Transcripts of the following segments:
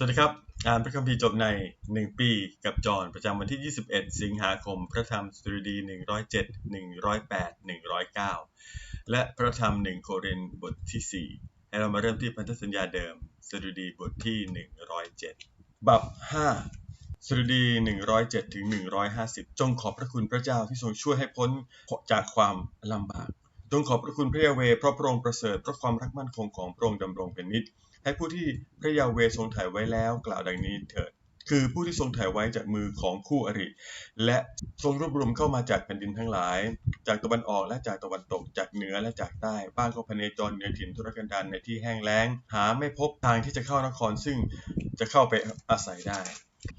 สวัสดีครับ อ่านพระคัมภีร์จบใน 1 ปีกับจอห์นประจำวันที่ 21 สิงหาคม พระธรรมสดุดี 107 108 109 และพระธรรม 1 โครินบทที่ 4 ให้เรามาเริ่มที่พันธสัญญาเดิมสดุดีบทที่ 107 บัพ5สดุดี 107ถึง150 จงขอบพระคุณพระเจ้าที่ทรงช่วยให้พ้นจากความลำบาก จงขอบพระคุณพระยาเวเพราะพระองค์ประเสริฐเพราะความรักมั่นคงของพระองค์ดำรงเป็นนิจ ให้ผู้ที่พระยาเวทรงถ่ายไว้แล้วกล่าวดังนี้เถิด คือผู้ที่ทรงถ่ายไว้จากมือของคู่อริ และทรงรวบรวมเข้ามาจากแผ่นดินทั้งหลาย จากตะวันออกและจากตะวันตก จากเหนือและจากใต้ บ้างก็พเนจรเหนือถิ่นทุรกันดารในที่แห้งแล้ง หาไม่พบทางที่จะเข้านครซึ่งจะเข้าไปอาศัยได้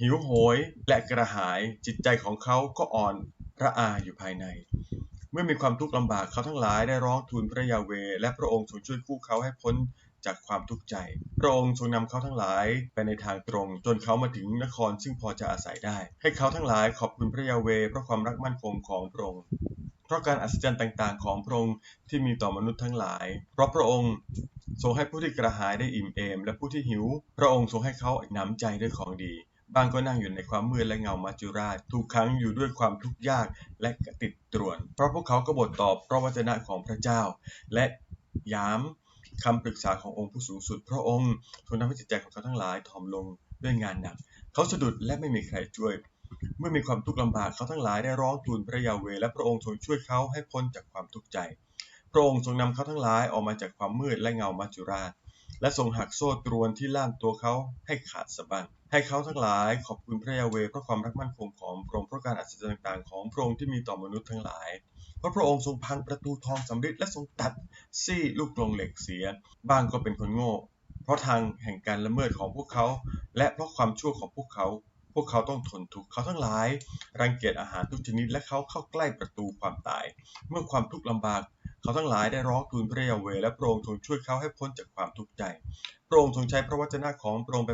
หิวโหยและกระหายจิตใจของเขาก็อ่อนระอาอยู่ภายในเมื่อมีความทุกข์ลำบากเขาทั้งหลายได้ร้องทูลพระยาเวและพระองค์ทรงช่วยกู้เขาให้พ้น จากความทุกข์ใจ พระองค์ทรงนำเขาทั้งหลายไปในทางตรง จนเขามาถึงนครซึ่งพอจะอาศัยได้ ให้เขาทั้งหลายขอบคุณพระยาเวเพราะความรักมั่นคงของพระองค์เพราะการอัศจรรย์ต่างๆ ของพระองค์ที่มีต่อมนุษย์ทั้งหลาย เพราะพระองค์ทรงให้ผู้ที่กระหายได้อิ่มเอม และผู้ที่หิว พระองค์ทรงให้เขาหนำใจด้วยของดี บางก็นั่งอยู่ในความมืดและเงามัจจุราชถูกขังอยู่ด้วยความทุกข์ยากและติดตรวน เพราะพวกเขากบฏตอบพระวจนะของพระเจ้า และย้ำ คำปรึกษาขององค์ผู้สูงสุด พระองค์ทรงทำให้จิตใจของเขาทั้งหลายถ่อมลงด้วยงานหนัก เขาสะดุดและไม่มีใครช่วย เมื่อมีความทุกข์ลำบากเขาทั้งหลายได้ร้องทูลพระยาเวและพระองค์ทรงช่วยเขาให้พ้นจากความทุกข์ใจ พระองค์ทรงนำเขาทั้งหลายออกมาจากความมืดและเงามัจจุราช และทรงหักโซ่ตรวนที่ล่ามตัวเขาให้ขาดสะบั้นให้เขาทั้งหลายขอบคุณพระยาเวเพราะความรักมั่นคงของพระองค์เพราะการอัศจรรย์ต่างๆของพระองค์ที่มีต่อมนุษย์ทั้งหลาย เพราะพระองค์ทรงพังประตูทองสำริดและทรงตัดซี่ลูกกรงเหล็กเสีย บ้างก็เป็นคนโง่ เพราะทางแห่งการละเมิดของพวกเขา และเพราะความชั่วของพวกเขา พวกเขาต้องทนทุกข์เขาทั้งหลาย รังเกียจอาหารทุกชนิดและเขาเข้าใกล้ประตูความตาย เมื่อความทุกข์ลำบากเขาทั้งหลายได้ร้องทูลพระยาเวและพระองค์ทรงช่วยเขาให้พ้นจากความทุกข์ใจ พระองค์ทรงใช้พระวจนะของพระองค์ไป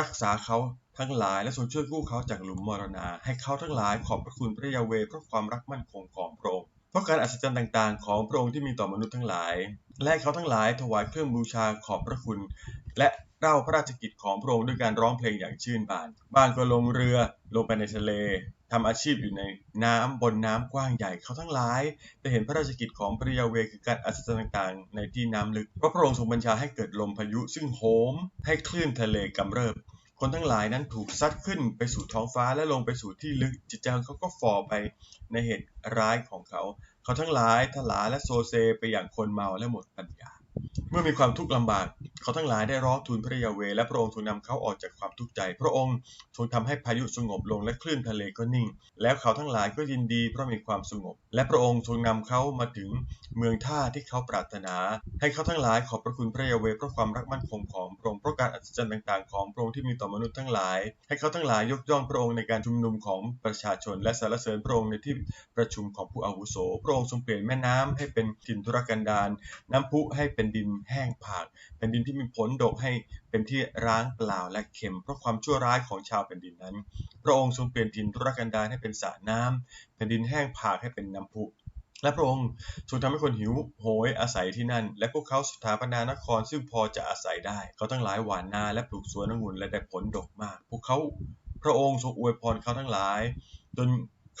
รักษาเขาทั้งหลายและทรงช่วยกู้เขาจากหลุมมรณา ให้เขาทั้งหลายขอบพระคุณพระยาเวเพราะความรักมั่นคงของพระองค์เพราะการอัศจรรย์ต่างๆ ของพระองค์ที่มีต่อมนุษย์ทั้งหลาย และเขาทั้งหลายถวายเครื่องบูชาขอบพระคุณ และ เล่าพระราชกิจของพระองค์ด้วยการร้องเพลงอย่างชื่นบานบางก็ลงเรือลงไปในทะเลทำอาชีพอยู่ในน้ำบนน้ำกว้างใหญ่เขาทั้งหลายได้เห็นพระราชกิจของพระยาเวห์คือการอัศจรรย์ต่างๆ ในที่น้ำลึกเพราะพระองค์ทรงบัญชาให้เกิดลมพายุซึ่งโหม ให้คลื่นทะเลกำเริบ คนทั้งหลายนั้นถูกซัดขึ้นไปสู่ท้องฟ้าและลงไปสู่ที่ลึก จิตใจของเขาก็ฝ่อไปในเหตุร้ายของเขา เขาทั้งหลายทลาและโซเซไปอย่างคนเมาและหมดปัญญา เมื่อมีความทุกข์ลำบาก เขาทั้งหลายได้ร้องทูลพระยาเวและพระองค์ทรงนำเขาออกจากความทุกข์ใจ พระองค์ทรงทำให้พายุสงบลงและคลื่นทะเลก็นิ่ง แล้วเขาทั้งหลายก็ยินดีเพราะมีความสงบ และพระองค์ทรงนำเขามาถึงเมืองท่าที่เขาปรารถนา ให้เขาทั้งหลายขอบพระคุณพระยาเวเพราะความรักมั่นคงของพระองค์เพราะการอัศจรรย์ต่างๆของพระองค์ที่มีต่อมนุษย์ทั้งหลาย ให้เขาทั้งหลายยกย่องพระองค์ในการชุมนุมของประชาชน และสรรเสริญพระองค์ในที่ประชุมของผู้อาวุโส พระองค์ทรงเปลี่ยนแม่น้ำให้เป็นถิ่นทุรกันดารน้ำพุให้เป็นดินแห้งผากแผ่นดินที่มีผลดกให้เป็นที่ร้างเปล่าและเค็ม เพราะความชั่วร้ายของชาวแผ่นดินนั้น พระองค์ทรงเปลี่ยนถิ่นทุรกันดารให้เป็นสระน้ำแผ่นดินแห้งผากให้เป็นน้ำพุและพระองค์ทรงทำให้คนหิวโหยอาศัยที่นั่น และพวกเขาสถาปนานครซึ่งพอจะอาศัยได้ เขาทั้งหลายหว่านนาและปลูกสวนองุ่นและได้ผลดกมาก พวกเขาพระองค์ทรงอวยพรเขาทั้งหลาย จน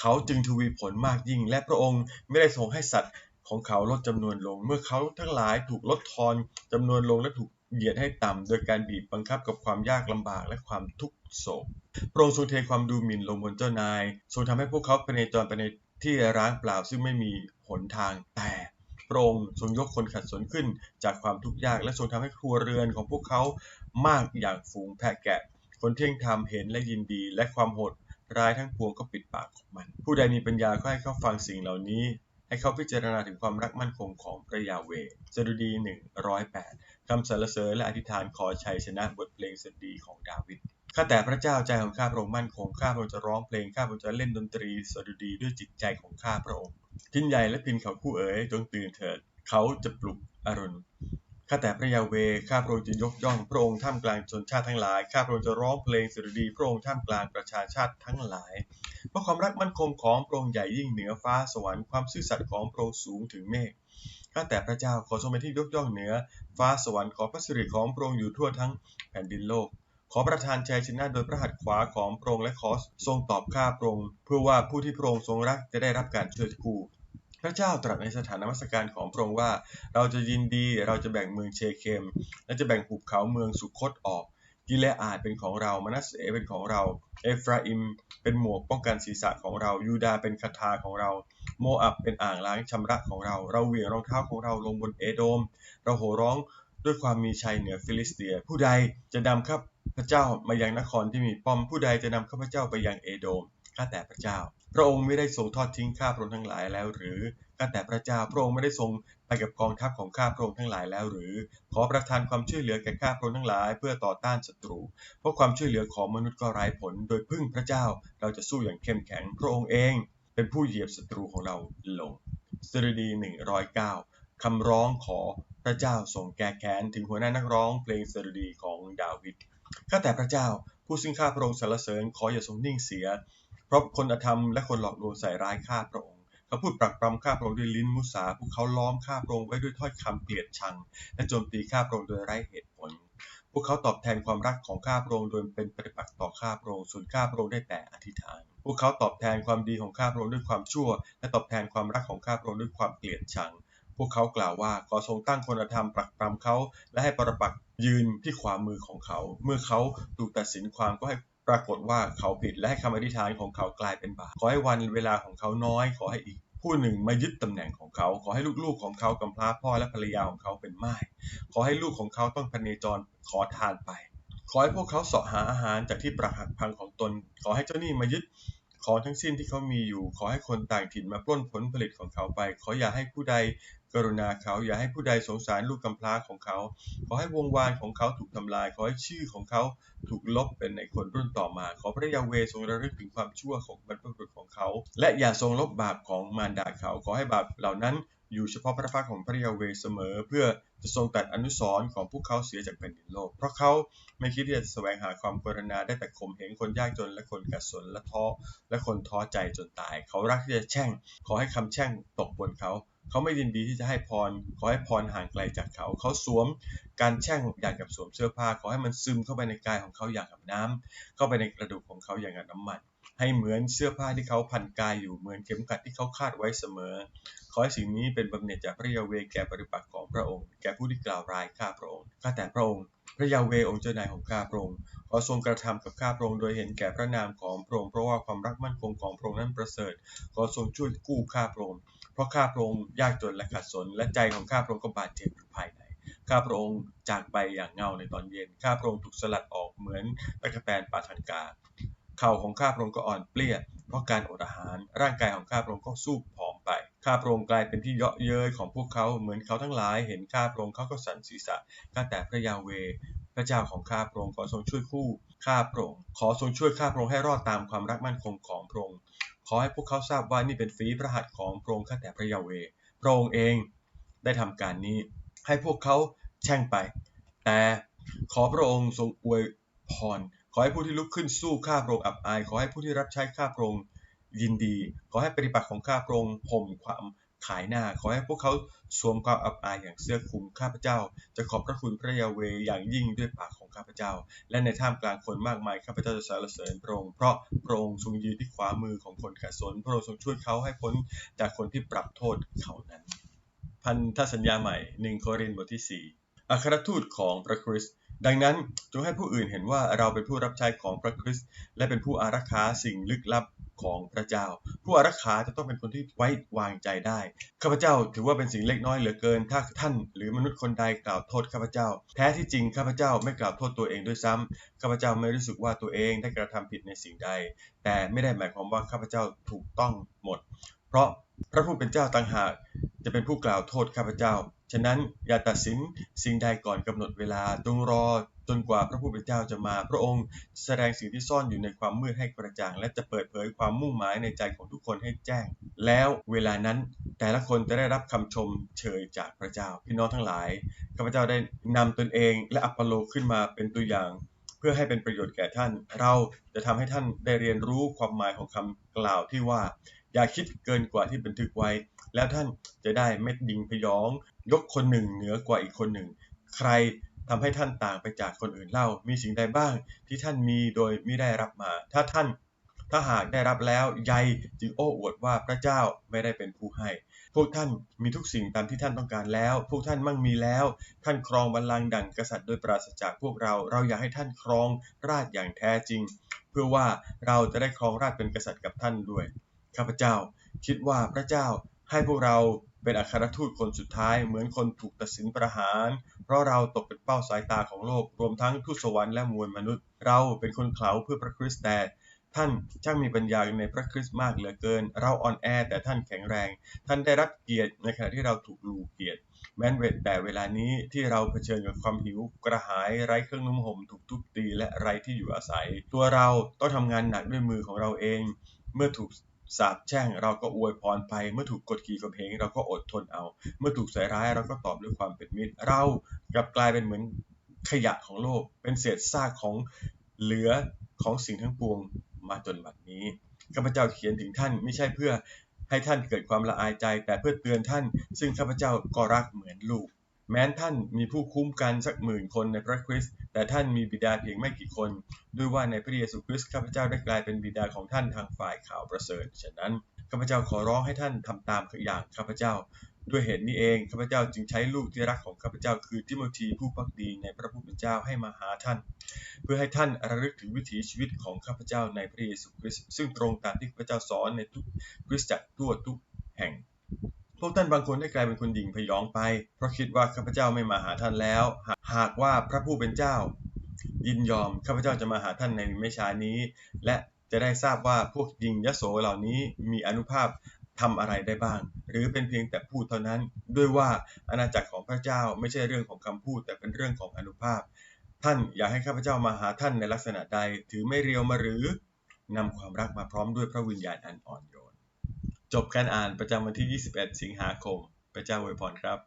เขาจึงทวีผลมากยิ่ง และพระองค์ไม่ได้ทรงให้สัตว์ ของเขาลดจำนวนลง เมื่อเขาทั้งหลายถูกลดทอนจำนวนลงและถูกเหยียดให้ต่ำโดยการบีบบังคับกับความยากลำบากและความทุกข์โศกพระองค์ทรงเทความดูหมิ่นลงบนเจ้านาย ทรงทำให้พวกเขาไปในจรไปในที่ร้างเปล่าซึ่งไม่มีหนทางแต่พระองค์ทรงยกคนขัดสนขึ้นจากความทุกข์ยาก และทรงทำให้ครัวเรือนของพวกเขามากอย่างฝูงแพะแกะ คนเที่ยงธรรมเห็นและยินดี และความโหดร้ายทั้งปวงก็ปิดปากของมัน ผู้ใดมีปัญญาก็ให้เขาฟังสิ่งเหล่านี้ ให้เขาพิจารณาถึงความรักมั่นคงของพระยาเวสดุดี108คำสรรเสริญและอธิษฐานขอชัยชนะบทเพลงสดุดีของดาวิดข้าแต่พระเจ้าใจของข้าพระองค์มั่นคงข้าพระองค์จะร้องเพลงข้าพระองค์จะเล่นดนตรีสดุดีด้วยจิตใจของข้าพระองค์ทินใหญ่และพินเขาคู่เอ๋ยจงตื่นเถิด เขาจะปลุกอรุณข้าแต่พระยาเวข้าพระองค์จะยกย่องพระองค์ท่ามกลางชนชาติทั้งหลายข้าพระองค์จะร้องเพลงสดุดีพระองค์ท่ามกลางประชาชาติทั้งหลาย ราะความรักมั่นคงของพระองค์ใหญ่ยิ่งเหนือฟ้าสวรรค์ความซื่อสัตย์ของพระองค์สูงถึงเมฆข้าแต่พระเจ้าขอทรงเป็นที่ยกย่องเหนือ ฟ้าสวรรค์ขอพระสิริของพระองค์อยู่ทั่วทั้งแผ่นดินโลก ขอประทานชัยชนะโดยพระหัตถ์ขวาของพระองค์และขอทรงตอบข้าพระองค์เพื่อว่าผู้ที่พระองค์ทรงรักจะได้รับการช่วยกู้พระเจ้าตรัสในสถานมัสการของพระองค์ว่า เราจะยินดีเราจะแบ่งเมืองเชเคม และจะแบ่งหุบเขาเมืองสุคตออก กิเลอาดเป็นของเรา มนัสเสเป็นของเรา เอฟราอิมเป็นหมวกป้องกันศีรษะของเรา ยูดาเป็นคาถาของเรา โมอับเป็นอ่างล้างชำระของเรา เราเหวี่ยงรองเท้าของเราลงบนเอโดม เราโห่ร้องด้วยความมีชัยเหนือฟิลิสเตีย ผู้ใดจะนำข้าพเจ้ามายังนครที่มีป้อม ผู้ใดจะนำข้าพเจ้าไปยังเอโดม ข้าแต่พระเจ้า พระองค์ไม่ได้ทรงทอดทิ้งข้าพระองค์ทั้งหลายแล้วหรือ ข้าแต่พระเจ้าพระองค์ไม่ได้ทรงไปกับกองทัพของข้าพระองค์ทั้งหลายแล้วหรือ ขอประทานความช่วยเหลือแก่ข้าพระองค์ทั้งหลาย เพื่อต่อต้านศัตรู เพราะความช่วยเหลือของมนุษย์ก็ไร้ผล โดยพึ่งพระเจ้าเราจะสู้อย่างเข้มแข็ง พระองค์เอง เป็นผู้เหยียบศัตรูของเราลงสดุดี 109 คำร้องขอพระเจ้าทรงแก้แค้นถึงหัวหน้านักร้องเพลงสดุดีของดาวิดข้าแต่พระเจ้าผู้ซึ่งข้าพระองค์สรรเสริญขออย่าทรงนิ่งเสีย เพราะคนอธรรมและคนหลอกลวงใส่ร้ายข้าพระองค์ เขาพูดปรักปรำข้าพระองค์ด้วยลิ้นมุสาพวกเขาล้อมข้าพระองค์ไว้ด้วยถ้อยคำเกลียดชัง และโจมตีข้าพระองค์โดยไร้เหตุผล พวกเขาตอบแทนความรักของข้าพระองค์โดยเป็นปฏิปักษ์ต่อข้าพระองค์ส่วนข้าพระองค์ได้แต่อธิษฐาน พวกเขาตอบแทนความดีของข้าพระองค์ด้วยความชั่ว และตอบแทนความรักของข้าพระองค์ด้วยความเกลียดชัง พวกเขากล่าวว่าขอทรงตั้งคนธรรมปรักปรำเขา และให้ปรปักษ์ยืนที่ขวามือของเขา เมื่อเขาถูกตัดสินความก็ให้ ปรากฏว่าเขาผิดและคำอธิษฐานของเขากลายเป็นบาปขอให้วันเวลาของเขาน้อย ขอให้อีกผู้หนึ่งมายึดตำแหน่งของเขา ขอให้ลูกๆของเขากำพร้าพ่อและภรรยาของเขาเป็นไม้ขอให้ลูกของเขาต้องพเนจรขอทานไป ขอให้พวกเขาเสาะหาอาหารจากที่ปรักหักพังของตน ขอให้เจ้าหนี้มายึด ของทั้งสิ้นที่เขามีอยู่ ขอให้คนต่างถิ่นมาปล้นผลผลิตของเขาไป ขออย่าให้ผู้ใดกรุณาเขา อย่าให้ผู้ใดสงสารลูกกำพร้าของเขา ขอให้วงวานของเขาถูกทำลาย ขอให้ชื่อของเขาถูกลบเป็นในคนรุ่นต่อมา ขอพระยาเวทรงระลึกถึงความชั่วของบรรพบุรุษของเขา และอย่าทรงลบบาปของมารดาเขา ขอให้บาปเหล่านั้น อยู่เฉพาะพระพักของพระยาเวเสมอ เพื่อจะทรงตัดอนุสรณ์ของพวกเขาเสียจากแผ่นดินโลก เพราะเขาไม่คิดที่จะแสวงหาความกรุณาได้แต่ข่มเหงคนยากจนและคนกัดสนและท้อและคนท้อใจจนตาย เขารักที่จะแช่ง ขอให้คำแช่งตกบนเขาเขาไม่ยินดีที่จะให้พร ขอให้พรห่างไกลจากเขา เขาสวมการแช่งอย่างกับสวมเสื้อผ้า ขอให้มันซึมเข้าไปในกายของเขาอย่างกับน้ำเข้าไปในกระดูกของเขาอย่างกับน้ำมัน ให้เหมือนเสื้อผ้าที่เขาพันกายอยู่เหมือนเข็มขัดที่เขาคาดไว้เสมอ ขอให้สิ่งนี้เป็นบำเหน็จจากพระยาเวแก่ปฏิปักษ์ของพระองค์ แก่ผู้ที่กล่าวร้ายข้าพระองค์ข้าแต่พระองค์ พระยาเวองค์เจ้านายของข้าพระองค์ขอทรงกระทำกับข้าพระองค์โดยเห็นแก่พระนามของพระองค์เพราะว่าความรักมั่นคงของพระองค์นั้นประเสริฐ ขอทรงช่วยกู้ข้าพระองค์เพราะข้าพระองค์ยากจนและขัดสนและใจของข้าพระองค์ก็บาดเจ็บอยู่ภายในข้าพระองค์จากไปอย่างเงาในตอนเย็น ข้าพระองค์ถูกสลัดออกเหมือนตะกแตนปาทังกา เข่าของข้าพระองค์ก็อ่อนเปลี้ยเพราะการอดอาหาร ร่างกายของข้าพระองค์ก็สู้ผอมไป ข้าพระองค์กลายเป็นที่เยาะเย้ยของพวกเขาเหมือนเขาทั้งหลายเห็นข้าพระองค์เขาก็สั่นศีรษะข้าแต่พระยาเว พระเจ้าของข้าพระองค์ขอทรงช่วยคู่ข้าพระองค์ขอทรงช่วยข้าพระองค์ให้รอดตามความรักมั่นคงของพระองค์ขอให้พวกเขาทราบว่านี่เป็นฝีพระหัตถ์ของพระองค์ข้าแต่พระยาเว พระองค์เองได้ทำการนี้ให้พวกเขาแช่งไป แต่ขอพระองค์ทรงอวยพร ขอให้ผู้ที่ลุกขึ้นสู้ข้าพระองค์อับอาย ขอให้ผู้ที่รับใช้ข้าพระองค์ยินดี ขอให้ปฏิบัติของข้าพระองค์ห่มความขายหน้า ขอให้พวกเขาสวมความอับอายอย่างเสื้อคลุมข้าพเจ้า จะขอบพระคุณพระยาเวอย่างยิ่งด้วยปากของข้าพเจ้า และในท่ามกลางคนมากมายข้าพเจ้าจะสรรเสริญพระองค์เพราะพระองค์ทรงยืนที่ขวามือของคนขัดสนพระองค์ทรงช่วยเขาให้พ้นจากคนที่ปรับโทษเขานั้น พันธสัญญาใหม่หนึ่งโครินธ์บทที่4อัครทูตของพระคริสต์ ดังนั้นจงให้ผู้อื่นเห็นว่าเราเป็นผู้รับใช้ของพระคริสต์และเป็นผู้อารักขาสิ่งลึกลับของพระเจ้า ผู้อารักขาจะต้องเป็นคนที่ไว้วางใจได้ข้าพเจ้าถือว่าเป็นสิ่งเล็กน้อยเหลือเกิน ถ้าท่านหรือมนุษย์คนใดกล่าวโทษข้าพเจ้า แท้ที่จริงข้าพเจ้าไม่กล่าวโทษตัวเองด้วยซ้ำข้าพเจ้าไม่รู้สึกว่าตัวเองได้กระทำผิดในสิ่งใด แต่ไม่ได้หมายความว่าข้าพเจ้าถูกต้องหมด เพราะ พระผู้เป็นเจ้าต่างหากจะเป็นผู้กล่าวโทษข้าพเจ้า ฉะนั้นอย่าตัดสินสิ่งใดก่อนกำหนดเวลาจงรอจนกว่าพระผู้เป็นเจ้าจะมา พระองค์แสดงสิ่งที่ซ่อนอยู่ในความมืดให้กระจ่าง และจะเปิดเผยความมุ่งหมายในใจของทุกคนให้แจ้ง แล้วเวลานั้นแต่ละคนจะได้รับคำชมเชยจากพระเจ้า พี่น้องทั้งหลายข้าพเจ้าได้นำตนเองและอัปโลขึ้นมาเป็นตัวอย่าง เพื่อให้เป็นประโยชน์แก่ท่าน เราจะทำให้ท่านได้เรียนรู้ความหมายของคำกล่าวที่ว่า อย่าคิดเกินกว่าที่บันทึกไว้ แล้วท่านจะได้ไม่ดิงพยอง ยกคนหนึ่งเหนือกว่าอีกคนหนึ่ง ใครทำให้ท่านต่างไปจากคนอื่นเล่า มีสิ่งใดบ้างที่ท่านมีโดยไม่ได้รับมา ถ้าท่าน ถ้าหากได้รับแล้วใยจึงโอ้อวดว่าพระเจ้าไม่ได้เป็นผู้ให้ พวกท่านมีทุกสิ่งตามที่ท่านต้องการแล้ว พวกท่านมั่งมีแล้ว ท่านครองบัลลังก์ดั่งกษัตริย์โดยปราศจากพวกเรา เราอยากให้ท่านครองราชอย่างแท้จริง เพื่อว่าเราจะได้ครองราชเป็นกษัตริย์กับท่านด้วย ข้าพเจ้าคิดว่าพระเจ้าให้พวกเราเป็นอัครทูตคนสุดท้ายเหมือนคนถูกตัดสินประหาร เพราะเราตกเป็นเป้าสายตาของโลก รวมทั้งทูตสวรรค์และมวลมนุษย์ เราเป็นคนเขลาเพื่อพระคริสต์แต่ท่านช่างมีปัญญาในพระคริสต์มากเหลือเกิน เราอ่อนแอแต่ท่านแข็งแรง ท่านได้รับเกียรติในขณะที่เราถูกลูเกียรติ แม้นเวทแต่เวลานี้ที่เราเผชิญกับความหิวกระหายไร้เครื่องนุ่มห่มถูกทุบตีและไร้ที่อยู่อาศัย ตัวเราต้องทำงานหนักด้วยมือของเราเอง เมื่อถูก สาปแช่งเราก็อวยพรไป เมื่อถูกกดขี่ข่มเหงเราก็อดทนเอา เมื่อถูกใส่ร้ายเราก็ตอบด้วยความเป็นมิตร เรากลับกลายเป็นเหมือนขยะของโลก เป็นเศษซากของเหลือของสิ่งทั้งปวงมาจนบัดนี้ข้าพเจ้าเขียนถึงท่านไม่ใช่เพื่อให้ท่านเกิดความละอายใจ แต่เพื่อเตือนท่าน ซึ่งข้าพเจ้าก็รักเหมือนลูก แม้นท่านมีผู้คุ้มกันสักหมื่นคนในพระคริสต์แต่ท่านมีบิดาเพียงไม่กี่คน ด้วยว่าในพระเยซูคริสต์ข้าพเจ้าได้กลายเป็นบิดาของท่านทางฝ่ายข่าวประเสริฐฉะนั้นข้าพเจ้าขอร้องให้ท่านทำตามอย่างข้าพเจ้า ด้วยเหตุนี้เองข้าพเจ้าจึงใช้ลูกที่รักของข้าพเจ้าคือทิโมธีผู้พักดีในพระผู้เป็นเจ้าให้มาหาท่าน เพื่อให้ท่านระลึกถึงวิถีชีวิตของข้าพเจ้าในพระเยซูคริสต์ซึ่งตรงตามที่ข้าพเจ้าสอนในทุกคริสตจักรทั่วทุกแห่ง พวกท่านบางคนได้กลายเป็นคนหยิ่งพยองไป เพราะคิดว่าข้าพเจ้าไม่มาหาท่านแล้ว หากว่าพระผู้เป็นเจ้า ยินยอมข้าพเจ้าจะมาหาท่านในไม่ช้านี้ และจะได้ทราบว่าพวกยิงยโสเหล่านี้มีอนุภาพทำอะไรได้บ้าง หรือเป็นเพียงแต่พูดเท่านั้น ด้วยว่าอาณาจักรของพระเจ้าไม่ใช่เรื่องของคำพูด แต่เป็นเรื่องของอนุภาพ ท่านอยากให้ข้าพเจ้ามาหาท่านในลักษณะใด ถือไม่เรียวมาหรือนำความรักมาพร้อมด้วยพระวิญญาณอันอ่อนโยน จบการอ่านประจำวันที่ 21 สิงหาคม พระเจ้าอวยพรครับ